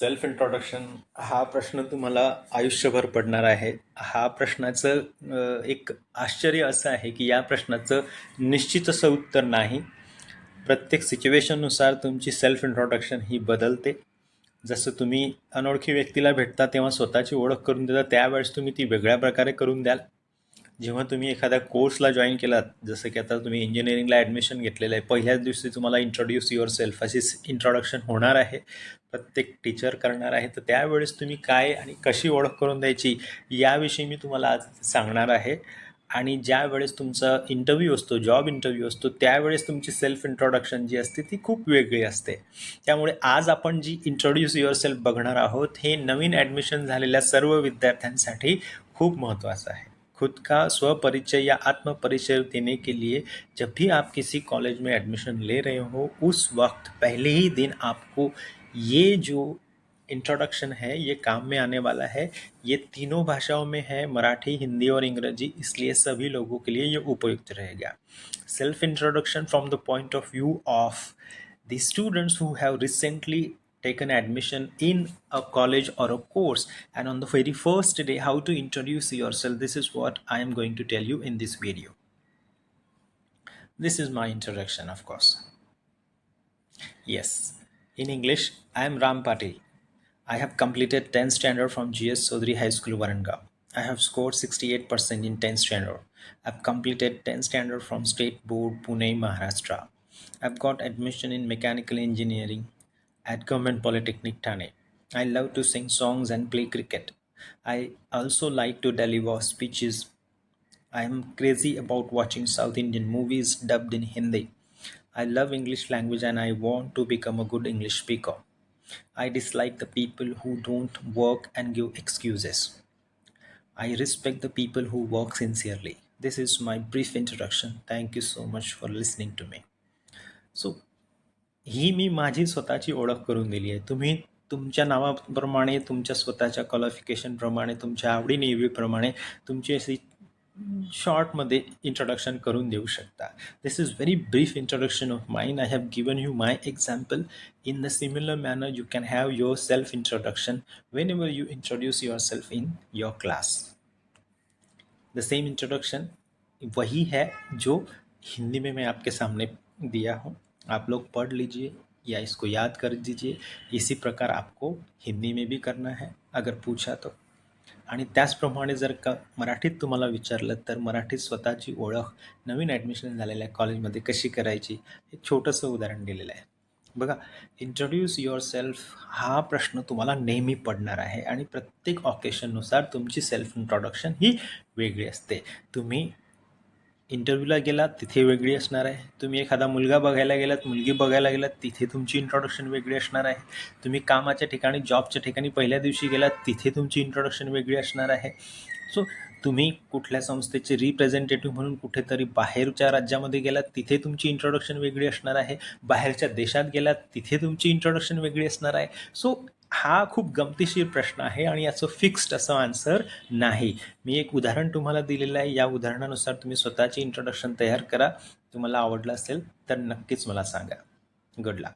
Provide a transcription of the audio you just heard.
Self introduction हा प्रश्न तुम्हाला आयुष्यभर पडणार आहे. हा प्रश्नाचं एक आश्चर्य असं आहे की या प्रश्नाचं निश्चित असं उत्तर नाही. प्रत्येक सिच्युएशननुसार तुमची सेल्फ इंट्रोडक्शन ही बदलते. जसं तुम्ही अनोळखी व्यक्तीला भेटता तेव्हा स्वतःची ओळख करून देता त्यावेळेस तुम्ही ती वेगळ्या प्रकारे करून द्याल. जेव्हा तुम्ही एखाद्या कोर्सला जॉईन केलात जसं की आता तुम्ही इंजिनिअरिंगला ॲडमिशन घेतलेलं आहे पहिल्याच दिवशी तुम्हाला इंट्रोड्यूस युअर सेल्फ अशी इंट्रोडक्शन होणार आहे. प्रत्येक टीचर करणार आहे. तर त्यावेळेस तुम्ही काय आणि कशी ओळख करून द्यायची याविषयी मी तुम्हाला आज सांगणार आहे. आणि ज्या वेळेस तुमचा इंटरव्ह्यू असतो जॉब इंटरव्ह्यू असतो त्यावेळेस तुमची सेल्फ इंट्रोडक्शन जी असते ती खूप वेगळी असते. त्यामुळे आज आपण जी इंट्रोड्यूस युअर सेल्फ बघणार आहोत हे नवीन ॲडमिशन झालेल्या सर्व विद्यार्थ्यांसाठी खूप महत्त्वाचं आहे. खुद का स्वपरिचय या आत्मपरिचय देने के लिए जब भी आप किसी कॉलेज में एडमिशन ले रहे हो, उस वक्त पहले ही दिन आपको ये जो इंट्रोडक्शन है, ये काम में आने वाला है। ये तीनों भाषाओं में है, मराठी, हिंदी और अंग्रेज़ी, इसलिए सभी लोगों के लिए ये उपयुक्त रहेगा। Self introduction from the point of view of the students who have recently taken admission in a college or a course and on the very first day how to introduce yourself. This is what i am going to tell you in this video. This is my introduction of course. Yes in english i am ram patil. I have completed 10th standard from gs sodri high school warangam i have scored 68% in 10th standard. I've completed 10th standard from state board pune maharashtra. I've got admission in mechanical engineering at Government Polytechnic Thane. I love to sing songs and play cricket. I also like to deliver speeches. I am crazy about watching South Indian movies dubbed in Hindi. I love English language and I want to become a good English speaker. I dislike the people who don't work and give excuses. I respect the people who work sincerely. This is my brief introduction. Thank you so much for listening to me. So ही मी माझी स्वतःची ओळख करून दिली आहे. तुम्ही तुमच्या नावाप्रमाणे तुमच्या स्वतःच्या क्वालिफिकेशनप्रमाणे तुमच्या आवडीनिवडीप्रमाणे तुमची अशी शॉर्टमध्ये इंट्रोडक्शन करून देऊ शकता. This is very brief introduction of mind I have given you my example in the similar manner you can have yourself introduction whenever you introduce yourself in your class the same introduction वही है जो हिंदी में मैं आपके सामने दिया हूँ। आप लोग पढ़ लीजिए या इसको याद कर दीजिए। इसी प्रकार आपको हिंदी में भी करना है अगर पूछा तो। आणि त्याचप्रमाणे जर का मराठीत तुम्हाला विचारलं तर मराठीत स्वतःची ओळख नवीन ॲडमिशन झालेल्या कॉलेजमध्ये कशी करायची हे छोटंसं उदाहरण दिलेलं आहे. बघा इंट्रोड्यूस युअर सेल्फ हा प्रश्न तुम्हाला नेहमी पडणार आहे आणि प्रत्येक ऑकेशननुसार तुमची सेल्फ इंट्रोडक्शन ही वेगळी असते. तुम्ही इंटरव्ह्यूला गेलात तिथे वेगळी असणार आहे. तुम्ही एखादा मुलगा बघायला गेलात मुलगी बघायला गेलात तिथे तुमची इंट्रोडक्शन वेगळी असणार आहे. तुम्ही कामाच्या ठिकाणी जॉबच्या ठिकाणी पहिल्या दिवशी गेलात तिथे तुमची इंट्रोडक्शन वेगळी असणार आहे. सो तुम्ही कुठल्या संस्थेचे रिप्रेझेंटेटिव्ह म्हणून कुठेतरी बाहेरच्या राज्यामध्ये गेलात तिथे तुमची इंट्रोडक्शन वेगळी असणार आहे. बाहेरच्या देशात गेलात तिथे तुमची इंट्रोडक्शन वेगळी असणार आहे. सो हा खूप गमतीशीर प्रश्न आहे आणि याचं फिक्स्ड असं आन्सर नाही. मी एक उदाहरण तुम्हाला दिलेलं आहे. या उदाहरणानुसार तुम्ही स्वतःची इंट्रोडक्शन तयार करा. तुम्हाला आवडलं असेल तर नक्कीच मला सांगा. गुड लक